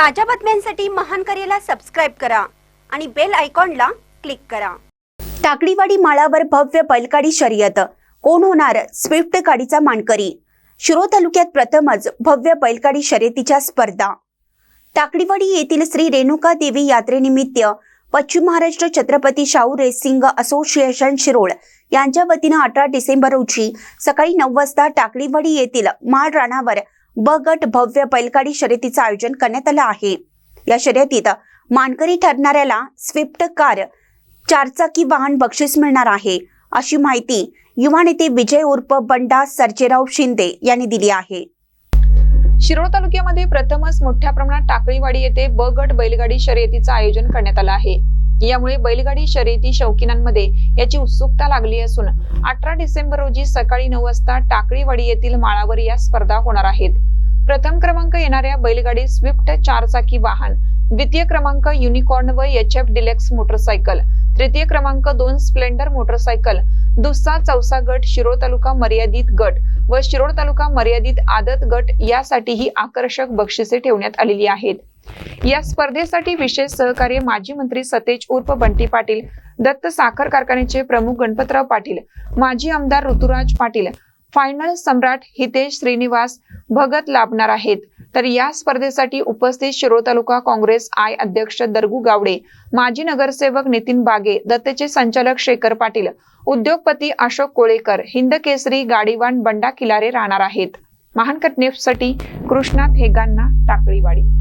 ताज्या बातम्यांसाठी महान करेला सबस्क्राईब करा आणि बेल आयकॉनला क्लिक करा. टाकळीवाडी माळावर भव्य बैलगाडी शर्यत. कोण होणार? स्विफ्ट गाडीचा मानकरी. शिरो तालुक्यात प्रथमच भव्य बैलगाडी शर्यतीच्या स्पर्धा. टाकडीवाडी येथील श्री रेणुका देवी यात्रेनिमित्त पश्चिम महाराष्ट्र छत्रपती शाहू रेसिंग असोसिएशन शिरोळ यांच्या वतीनं अठरा डिसेंबर रोजी सकाळी नऊ वाजता टाकडीवाडी येथील माळ राणावर ब गट भव्य बैलगाडी शर्यतीचं आयोजन करण्यात आलं आहे. या शर्यतीत मानकरी ठरणाऱ्याला स्विफ्ट कार चारचाकी वाहन बक्षीस मिळणार आहे. अशी माहिती युवा नेते विजय उर्फ बंडा सर्जेराव शिंदे यांनी दिली आहे. शिरोळ तालुक्यामध्ये प्रथमच मोठ्या प्रमाणात टाकळीवाडी येथे ब गट बैलगाडी शर्यतीचं आयोजन करण्यात आलं आहे. यामुळे बैलगाडी शर्यती शौकीनांमध्ये याची उत्सुकता लागली असून अठरा डिसेंबर रोजी सकाळी नऊ वाजता टाकळीवाडी येथील माळावर या स्पर्धा होणार आहेत. प्रथम क्रमांक येणाऱ्या बैलगाडी स्विफ्ट चारचाकी वाहन द्वितीय क्रमांक युनिकॉर्न व एच एफ डिलेक्स मोटरसायकल तृतीय क्रमांक दोन स्प्लेंडर मोटरसायकल दुसरा चौसा गट शिरोळ तालुका मर्यादित गट व शिरोळ तालुका मर्यादित आदत गट यासाठी ही आकर्षक बक्षिसे ठेवण्यात आलेली आहेत. या स्पर्धेसाठी विशेष सहकार्य माजी मंत्री सतेज उर्फ बंटी पाटील दत्त साखर कारखान्याचे प्रमुख गणपतराव पाटील माजी आमदार ऋतुराज पाटील फायनल सम्राट हितेश श्रीनिवास भगत लाभणार आहेत. तर या स्पर्धेसाठी उपस्थित शिरोळ तालुका काँग्रेस आय अध्यक्ष दरगू गावडे माजी नगरसेवक नितीन बागे दत्तचे संचालक शेखर पाटील उद्योगपती अशोक कोळेकर हिंद केसरी गाडीवान बंडा किलारे राहणार आहेत. महानकट न्यूजसाठी कृष्णा थेगांना टाकळीवाडी.